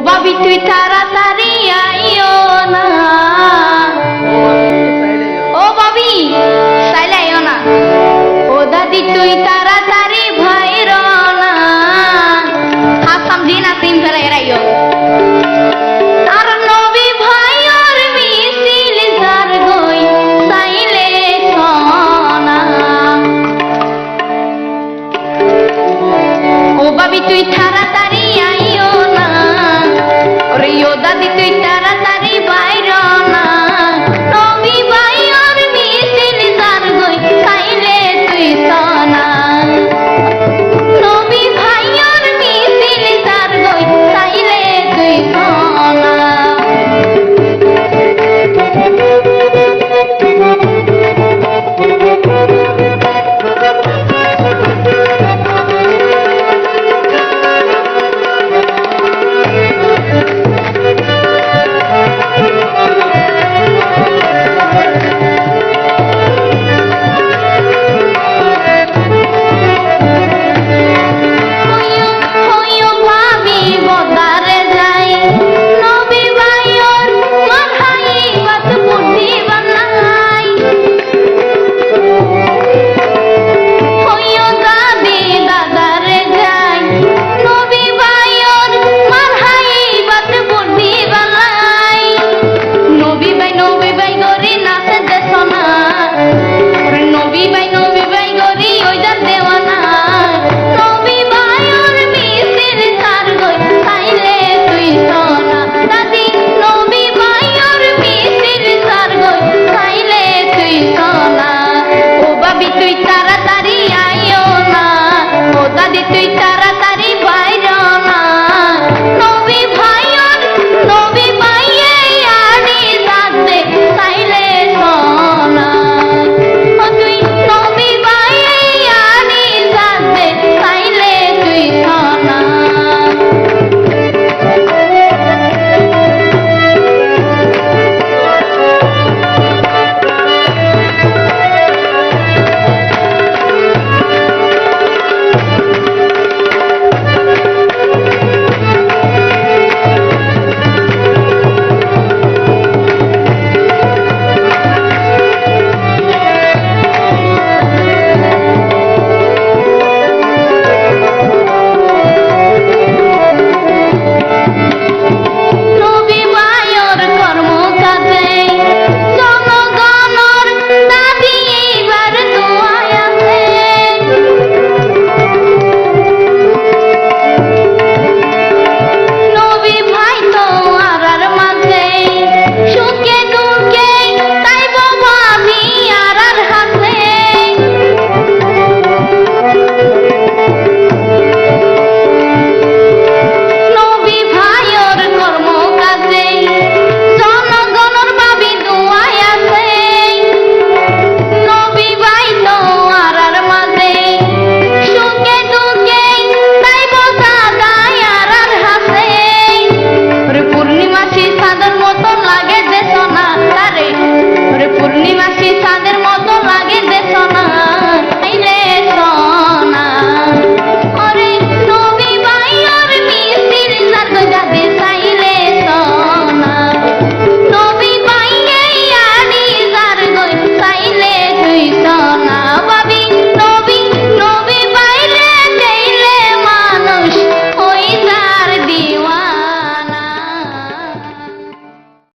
বাবি তুই তাড়াতাড়ি আইও না। ও বাবি সাইলে আইও না। ও দাদি তুই তাড়াতাড়ি